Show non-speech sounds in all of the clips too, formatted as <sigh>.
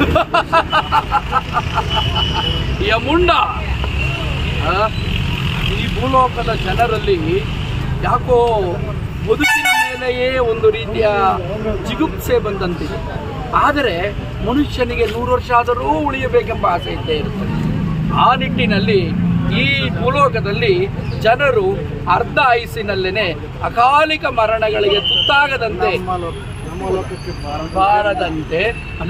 <laughs> ಯಮುಂಡ ಈ ಭೂಲೋಕದ ಜನರಲ್ಲಿ ಯಾಕೋ ಬದುಕಿನ ಮೇಲೆಯೇ ಒಂದು ರೀತಿಯ ಜಿಗುಪ್ಸೆ ಬಂದಂತಿದೆ. ಆದರೆ ಮನುಷ್ಯನಿಗೆ ನೂರು ವರ್ಷ ಆದರೂ ಉಳಿಯಬೇಕೆಂಬ ಆಸೆ ಇದ್ದೇ ಇರುತ್ತದೆ ಆ ನಿಟ್ಟಿನಲ್ಲಿ ಈ ಭೂಲೋಕದಲ್ಲಿ ಜನರು ಅರ್ಧ ಆಯಸ್ಸಿನಲ್ಲೇನೆ ಅಕಾಲಿಕ ಮರಣಗಳಿಗೆ ತುತ್ತಾಗದಂತೆ ಬಾರದಂತೆ.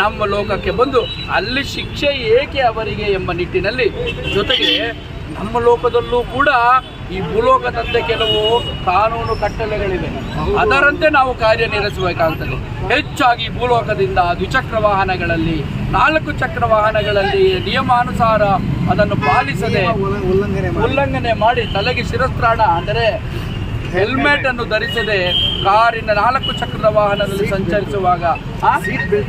ನಮ್ಮ ಲೋಕಕ್ಕೆ ಬಂದು ಅಲ್ಲಿ ಶಿಕ್ಷೆ ಏಕೆ ಅವರಿಗೆ ಎಂಬ ನಿಟ್ಟಿನಲ್ಲಿ ಜೊತೆಗೆ ನಮ್ಮ ಲೋಕದಲ್ಲೂ ಕೂಡ ಈ ಭೂಲೋಕದಂತೆ ಕೆಲವು ಕಾನೂನು ಕಟ್ಟಳೆಗಳಿವೆ. ಅದರಂತೆ ನಾವು ಕಾರ್ಯನಿರ್ವಹಿಸಬೇಕಾಗುತ್ತದೆ ಹೆಚ್ಚಾಗಿ ಭೂಲೋಕದಿಂದ ದ್ವಿಚಕ್ರ ವಾಹನಗಳಲ್ಲಿ ನಾಲ್ಕು ಚಕ್ರ ವಾಹನಗಳಲ್ಲಿ ನಿಯಮಾನುಸಾರ ಅದನ್ನು ಪಾಲಿಸದೆ ಉಲ್ಲಂಘನೆ ಮಾಡಿ ತಲೆಗೆ ಶಿರಸ್ತ್ರಾಣ ಅಂದರೆ ಹೆಲ್ಮೆಟ್ ಅನ್ನು ಧರಿಸದೆ ಕಾರಿನ ನಾಲ್ಕು ಚಕ್ರದ ವಾಹನದಲ್ಲಿ ಸಂಚರಿಸುವಾಗ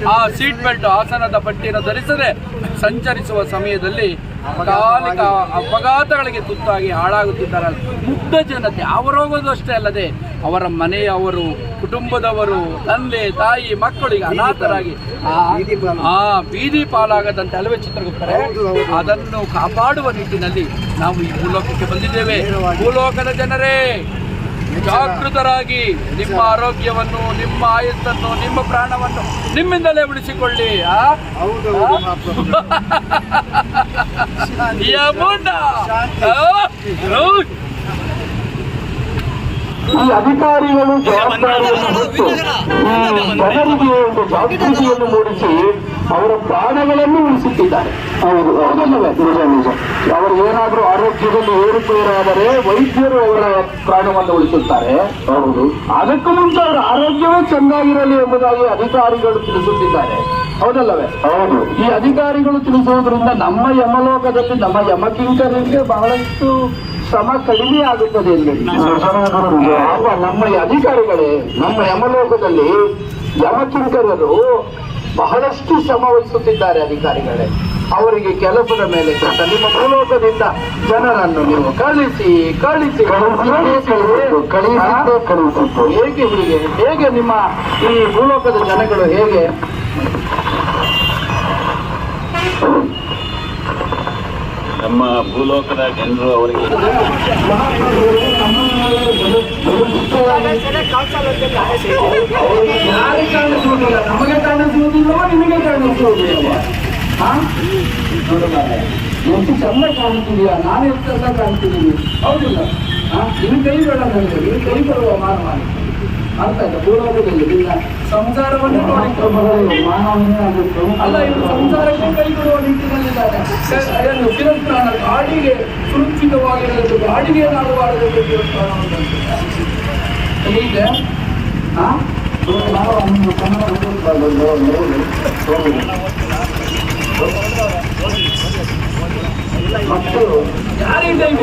ಆ ಸೀಟ್ ಬೆಲ್ಟ್ ಆಸನದ ಪಟ್ಟಿಯನ್ನು ಧರಿಸದೆ ಸಂಚರಿಸುವ ಸಮಯದಲ್ಲಿ ಕಾಲಿಕ ಅಪಘಾತಗಳಿಗೆ ತುತ್ತಾಗಿ ಹಾಳಾಗುತ್ತಿದ್ದಾರೆ ಮುಗ್ಧ ಜನತೆ ಅವರೋಗೋದು ಅಷ್ಟೇ ಅಲ್ಲದೆ ಅವರ ಮನೆಯವರು ಕುಟುಂಬದವರು ತಂದೆ ತಾಯಿ ಮಕ್ಕಳಿಗೆ ಅನಾಥರಾಗಿ ಆ- ಆ ಬೀದಿ ಪಾಲಾಗದಂತೆ ಅಲವೆ ಚಿತ್ರಗುಪ್ತರೆ? ಅದನ್ನು ಕಾಪಾಡುವ ನಿಟ್ಟಿನಲ್ಲಿ ನಾವು ಈ ಭೂಲೋಕಕ್ಕೆ ಬಂದಿದ್ದೇವೆ. ಭೂಲೋಕದ ಜನರೇ ಜಾಗೃತರಾಗಿ ನಿಮ್ಮ ಆರೋಗ್ಯವನ್ನು ನಿಮ್ಮ ಆಯಸ್ಸನ್ನು ನಿಮ್ಮ ಪ್ರಾಣವನ್ನು ನಿಮ್ಮಿಂದಲೇ ಉಳಿಸಿಕೊಳ್ಳಿ? ಈ ಅಧಿಕಾರಿಗಳು ಜವಾಬ್ದಾರಿಯನ್ನು ಜನರಿಗೆ ಒಂದು ಜಾಗೃತಿಯನ್ನು ಮೂಡಿಸಿ ಅವರ ಪ್ರಾಣಗಳನ್ನು ಉಳಿಸುತ್ತಿದ್ದಾರೆ. ಹೌದು ಹೌದಲ್ಲವೇ ಅವರಿಗೆ ಏನಾದರೂ ಆರೋಗ್ಯದಲ್ಲಿ ಏರುಪೇರಾದರೆ ವೈದ್ಯರು ಅವರ ಪ್ರಾಣವನ್ನು ಉಳಿಸುತ್ತಾರೆ. ಹೌದು. ಅದಕ್ಕೂ ಮುಂಚೆ ಅವರ ಆರೋಗ್ಯವೇ ಚೆನ್ನಾಗಿರಲಿ ಎಂಬುದಾಗಿ ಅಧಿಕಾರಿಗಳು ತಿಳಿಸುತ್ತಿದ್ದಾರೆ. ಹೌದಲ್ಲವೇ? ಹೌದು. ಈ ಅಧಿಕಾರಿಗಳು ತಿಳಿಸುವುದರಿಂದ ನಮ್ಮ ಯಮಲೋಕದಲ್ಲಿ ನಮ್ಮ ಯಮಕಿಂಕರಿಗೆ ಬಹಳಷ್ಟು ಶ್ರಮ ಕಡಿಮೆ ಆಗುತ್ತದೆ ಎಂದು ನಮ್ಮ ಅಧಿಕಾರಿಗಳೇ ನಮ್ಮ ಯಮಲೋಕದಲ್ಲಿ ಯಮಕಿಂಕರರು ಬಹಳಷ್ಟು ಶ್ರಮ ವಹಿಸುತ್ತಿದ್ದಾರೆ ಅಧಿಕಾರಿಗಳೇ. ಅವರಿಗೆ ಕೆಲಸದ ಮೇಲೆ ಕೆಲಸ ನಿಮ್ಮ ಭೂಲೋಕದಿಂದ ಜನರನ್ನು ನೀವು ಕಳಿಸಿ ಕಳಿಸಿ ಹೇಗೆ ಹೀಗೆ ಹೇಗೆ ನಿಮ್ಮ ಈ ಭೂಲೋಕದ ಜನಗಳು ಹೇಗೆ? ನಮ್ಮ ಭೂಲೋಕದ ಜನರು ಅವರಿಗೆ ಯಾರಿಗೆ ಕಾಣಿಸುವುದಿಲ್ಲ? ನಮಗೆ ಕಾಣಿಸುವುದಿಲ್ಲವೋ ನೋಡುತ್ತಾರೆ. ಎಷ್ಟು ಚಂದ ಕಾಣ್ತಿದೀಯಾ ನಾನು ಚಂದ ಕಾಣ್ತಿದ್ದೀನಿ. ಹೌದಿಲ್ಲ? ನಿನ್ನ ಕೈ ಬೇಡ ನನಗೆ ನಿನ್ನ ಕೈ ಬರುವ ಮಾನವ ಆಯ್ತಾ ಭೂಲೋಕದಲ್ಲಿ ನಿನ್ನ ಸಂಸಾರವನ್ನು ನೋಡಿ. ಅಲ್ಲ ಇವರು ಸಂಸಾರಕ್ಕೆ ಕೈ ಕೊಡುವ ನಿಟ್ಟಿನಲ್ಲಿದ್ದಾರೆ ಏನು ಶಿರಸ್ತ್ರಾಣ ಗಾಡಿಗೆ ಸುರಕ್ಷಿತವಾಗಿರಬೇಕು. ಗಾಡಿಗೆ ಶಿರಸ್ತ್ರಾಣವನ್ನು ತಂದಿದ್ದಾರೆ. ಹೀಗೆ ಹಾ? ನಾವು ಒಂದು ಕನ್ನಡ ಓದುತ್ತಾ <laughs>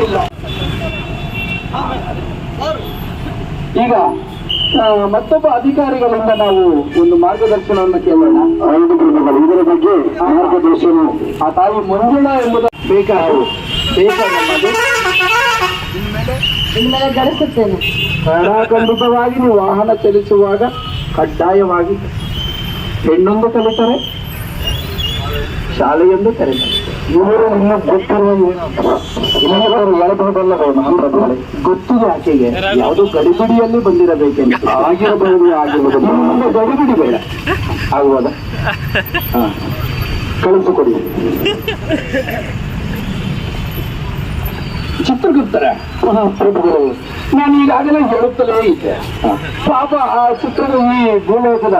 ಇಲ್ಲ ಈಗ ಮತ್ತೊಬ್ಬ ಅಧಿಕಾರಿಗಳಿಂದ ನಾವು ಒಂದು ಮಾರ್ಗದರ್ಶನವನ್ನು ಕೇಳೋಣ. ಇದರ ಬಗ್ಗೆ ಮಾರ್ಗದರ್ಶನ. ಆ ತಾಯಿ ಮಂಜುಳ ಎಂಬುದು ಬೇಕಾದ ಗಳಿಸುತ್ತೇನೆ. ಖಂಡಿತವಾಗಿ ನೀವು ವಾಹನ ಚಲಿಸುವಾಗ ಕಡ್ಡಾಯವಾಗಿ ಹೆಣ್ಣೊಂದು ಕಲಿತಾರೆ. ಶಾಲೆಯೊಂದು ಕರೀತಾರೆ ಇವರು ಇನ್ನು ಗೊತ್ತಿರುವ ಇನ್ನೊಬ್ಬರು ಹೇಳಬಹುದಲ್ಲವೇ ಮಹಾಪ್ರಭುಗಳೇ ಗೊತ್ತಿದೆ ಆಕೆಗೆ. ಯಾವುದೋ ಗಡಿಬಿಡಿಯಲ್ಲಿ ಬಂದಿರಬೇಕೆಂದು. ಆಗಿರಬಹುದು ಆಗಿರಬಹುದು. ಮುಂದೆ ಗಡಿಬಿಡಿ ಬೇಡ ಆಗುವಾಗ? ಹಾ. ಕಳಿಸಿಕೊಡಿ. ಚಿತ್ರಗುಪ್ತರ. ಪ್ರಭುಗಳು. ನಾನು ಈಗಾಗಲೇ ಹೇಳುತ್ತಲೇ ಇದ್ದೆ. ಪಾಪ ಆ ಚಿತ್ರದ ಈ ಭೂಲೋಕದ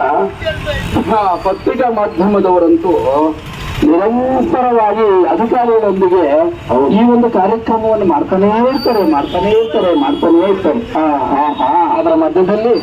ಪತ್ರಿಕಾ ಮಾಧ್ಯಮದವರಂತೂ ನಿರಂತರವಾಗಿ ಅಧಿಕಾರಿಗಳೊಂದಿಗೆ ಈ ಒಂದು ಕಾರ್ಯಕ್ರಮವನ್ನು ಮಾಡ್ತಾನೇ ಇರ್ತಾರೆ ಮಾಡ್ತಾನೇ ಇರ್ತಾರೆ ಮಾಡ್ತಾನೇ ಇರ್ತಾರೆ. ಹಾ ಹಾ ಹಾ ಅದರ ಮಧ್ಯದಲ್ಲಿ